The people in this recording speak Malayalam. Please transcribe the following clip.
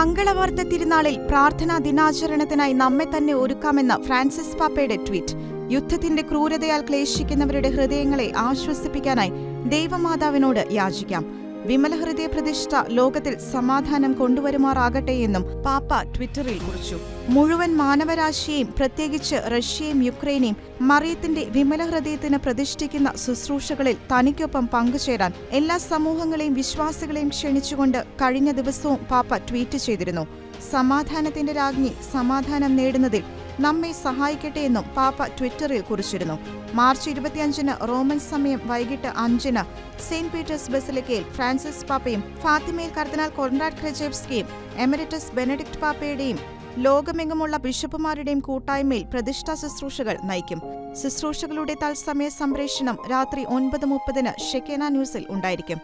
മംഗളവാർത്ത തിരുനാളിൽ പ്രാർത്ഥനാ ദിനാചരണത്തിനായി നമ്മെ തന്നെ ഒരുക്കാമെന്ന ഫ്രാൻസിസ് പാപ്പയുടെ ട്വീറ്റ്. യുദ്ധത്തിന്റെ ക്രൂരതയാൽ ക്ലേശിക്കുന്നവരുടെ ഹൃദയങ്ങളെ ആശ്വസിപ്പിക്കാനായി ദൈവമാതാവിനോട് യാചിക്കാം. വിമല ഹൃദയ പ്രതിഷ്ഠ ലോകത്തിൽ സമാധാനം കൊണ്ടുവരുമാറാകട്ടെ എന്നും പാപ്പ ട്വിറ്ററിൽ കുറിച്ചു. മുഴുവൻ മാനവരാശിയെയും പ്രത്യേകിച്ച് റഷ്യയും യുക്രൈനെയും മറിയത്തിന്റെ വിമല ഹൃദയത്തിന് പ്രതിഷ്ഠിക്കുന്ന ശുശ്രൂഷകളിൽ തനിക്കൊപ്പം പങ്കുചേരാൻ എല്ലാ സമൂഹങ്ങളെയും വിശ്വാസികളെയും ക്ഷണിച്ചുകൊണ്ട് കഴിഞ്ഞ ദിവസവും പാപ്പ ട്വീറ്റ് ചെയ്തിരുന്നു. സമാധാനത്തിന്റെ രാജ്ഞി സമാധാനം നേടുന്നതിൽ നമ്മെ സഹായിക്കട്ടെ എന്നും പാപ്പ ട്വിറ്ററിൽ കുറിച്ചിരുന്നു. മാർച്ച് ഇരുപത്തിയഞ്ചിന് റോമൻ സമയം വൈകിട്ട് അഞ്ചിന് സെയിന്റ് പീറ്റേഴ്സ് ബസിലിക്കയിൽ ഫ്രാൻസിസ് പാപ്പയും ഫാത്തിമയിൽ കർദിനാൾ കൊൺറാഡ് ക്രജേവ്സ്കിയും എമരിറ്റസ് ബെനഡിക്ട് പാപ്പയുടെയും ലോകമെങ്ങുമുള്ള ബിഷപ്പുമാരുടെയും കൂട്ടായ്മയിൽ പ്രതിഷ്ഠാ ശുശ്രൂഷകൾ നയിക്കും. ശുശ്രൂഷകളുടെ തത്സമയ സംപ്രേഷണം രാത്രി ഒൻപത് മുപ്പതിന് ഷെക്കേന ന്യൂസിൽ ഉണ്ടായിരിക്കും.